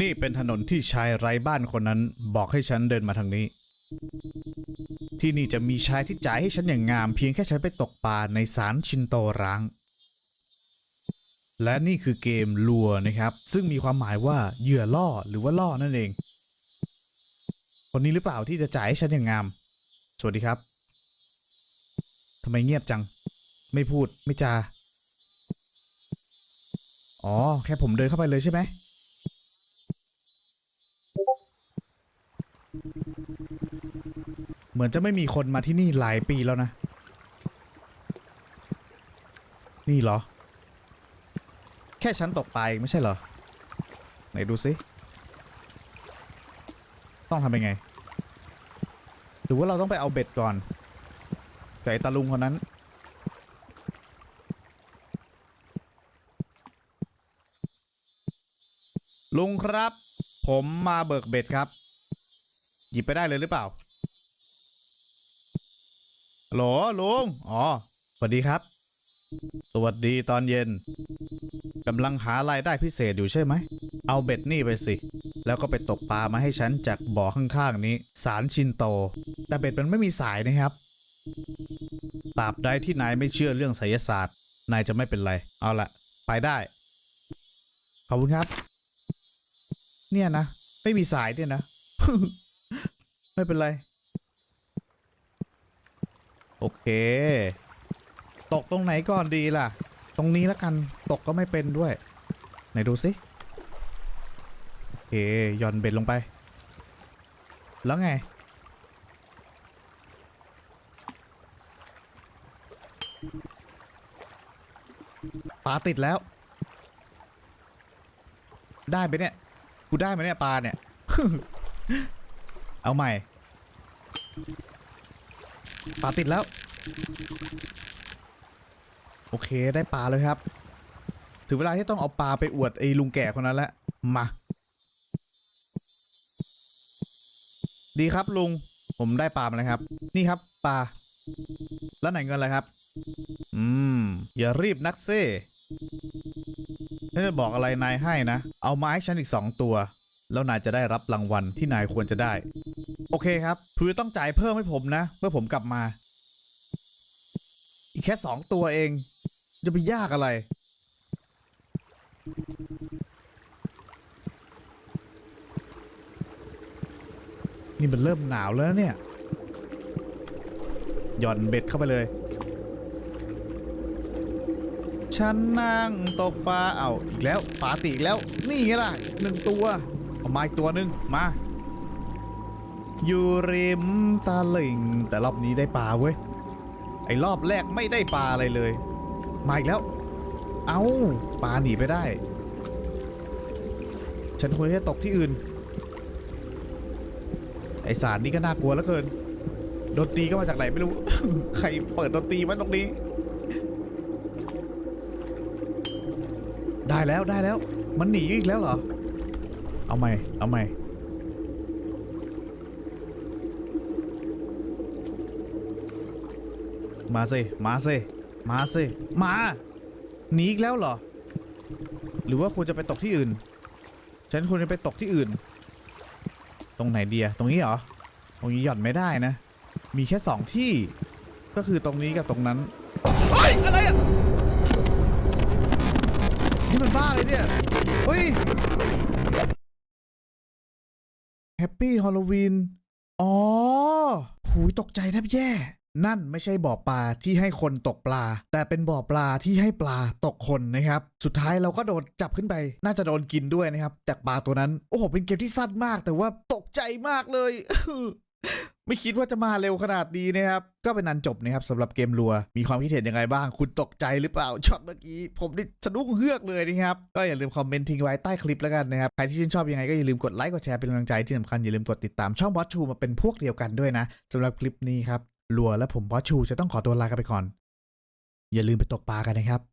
นี่เป็นถนนที่ชายไร้บ้านคนนั้นบอกให้ฉันเดินมาทางนี้ ที่นี่จะมีชายที่จ่ายให้ฉันอย่างงาม เพียงแค่ฉันไปตกปลาในศาลชินโตร้าง และนี่คือเกมลัวนะครับ ซึ่งมีความหมายว่าเหยื่อล่อหรือว่าล่อนั่นเอง คนนี้หรือเปล่าที่จะจ่ายให้ฉันอย่างงาม สวัสดีครับทำไมเงียบจัง ไม่พูดไม่จาอ๋อ แค่ผมเดินเข้าไปเลยใช่ไหม เหมือนจะไม่มีคนมาที่นี่หลายปีแล้วนะ นี่เหรอ แค่ฉันตกปลาเองไม่ใช่เหรอ ไหนดูสิ ต้องทำยังไง หรือว่าเราต้องไปเอาเบ็ดก่อนกับไอ้ตาลุงคนนั้น ลุงครับ ผมมาเบิกเบ็ดครับ หยิบไปได้เลยหรือเปล่าฮัลโหลลุงอ๋อ สวัสดีครับ สวัสดีตอนเย็นกำลังหารายได้พิเศษอยู่ใช่ไหม เอาเบ็ดนี่ไปสิ แล้วก็ไปตกปลามาให้ฉันจากบ่อข้างๆนี้ สารชินโต แต่เบ็ดมันไม่มีสายนะครับตราบใดที่นายไม่เชื่อเรื่องไสยศาสตร์ นายจะไม่เป็นไร เอาละไปได้ ขอบคุณครับ เนี่ยนะ ไม่มีสายเนี่ยนะ ไม่เป็นไร โอเค ตกตรงไหนก่อนดีล่ะ ตรงนี้แล้วกันตกก็ไม่เป็นด้วย ไหนดูสิโอเคย่อนเบ็ดลงไป แล้วไง ปลาติดแล้ว ได้ไหมเนี่ย กูได้ไหมเนี่ยปลาเนี่ย เอาใหม่ปลาติดแล้ว โอเคได้ปลาเลยครับ ถึงเวลาที่ต้องเอาปลาไปอวดไอ้ลุงแก่คนนั้นแล้วมา ดีครับลุง ผมได้ปลามาแล้วครับ นี่ครับปลา แล้วไหนเงินอะไรครับ อืม อย่ารีบนักเซ่ฉันจะบอกอะไรนายให้นะ เอามาให้ฉันอีกสองตัว แล้วนายจะได้รับรางวัลที่นายควรจะได้ โอเคครับคือต้องจ่ายเพิ่มให้ผมนะ เมื่อผมกลับมา อีกแค่สองตัวเอง จะไปยากอะไร นี่มันเริ่มหนาวแล้วเนี่ย หย่อนเบ็ดเข้าไปเลย ฉันนั่งตกปลาเอาอีกแล้วปลาติอีกแล้ว นี่ไงล่ะหนึ่งตัวเอามาอีกตัวหนึ่งมา อยู่ริมตาลิงแต่รอบนี้ได้ปลาเว้ย ไอ้รอบแรกไม่ได้ปลาอะไรเลย มาอีกแล้ว เอาปลาหนีไปได้ ฉันควรจะตกที่อื่น ไอสารนี่ก็น่ากลัวเหลือเกินดนตรีก็มาจากไหนไม่รู้ ใครเปิดดนตรีไว้ตรงนี้ ได้แล้วได้แล้ว มันหนีอีกแล้วเหรอ เอาใหม่ เอาใหม่ มาสิมาสิมาสิมาหนีอีกแล้วเหรอ หรือว่าควรจะไปตกที่อื่น ฉันควรจะไปตกที่อื่น ตรงไหนเดียตรงนี้เหรอ ตรงนี้หย่อนไม่ได้นะ มีแค่สองที่ ก็คือตรงนี้กับตรงนั้นเฮ้ยอะไรอะนี่มันบ้าเลยเนี่ยเฮ้ยแฮปปี้ฮอลโลวีนอ๋อหูยตกใจแทบแย่ นั่นไม่ใช่บ่อปลาที่ให้คนตกปลา แต่เป็นบ่อปลาที่ให้ปลาตกคนนะครับ สุดท้ายเราก็โดนจับขึ้นไป น่าจะโดนกินด้วยนะครับ จากปลาตัวนั้น โอ้โห เป็นเกมที่สั้นมาก แต่ว่าตกใจมากเลย ไม่คิดว่าจะมาเร็วขนาดนี้นะครับ ก็เป็นนันจบนะครับสำหรับเกมรัว มีความคิดเห็นยังไงบ้าง คุณตกใจหรือเปล่าช็อตเมื่อกี้ ผมนี่สะดุ้งเฮือกเลยนะครับ ก็อย่าลืมคอมเมนต์ทิ้งไว้ใต้คลิปแล้วกันนะครับ ใครที่ชื่นชอบยังไงก็อย่าลืมกดไลค์กดแชร์เป็นกำลังใจที่สำคัญอย่าลืมกดติดตามช่องบอสชูมาเป็นพวกเดียวกันด้วยนะสำหรับคลิปนี้ครับ รัวและผมบอสชูจะต้องขอตัวลากันไปก่อน อย่าลืมไปตกปลากันนะครับ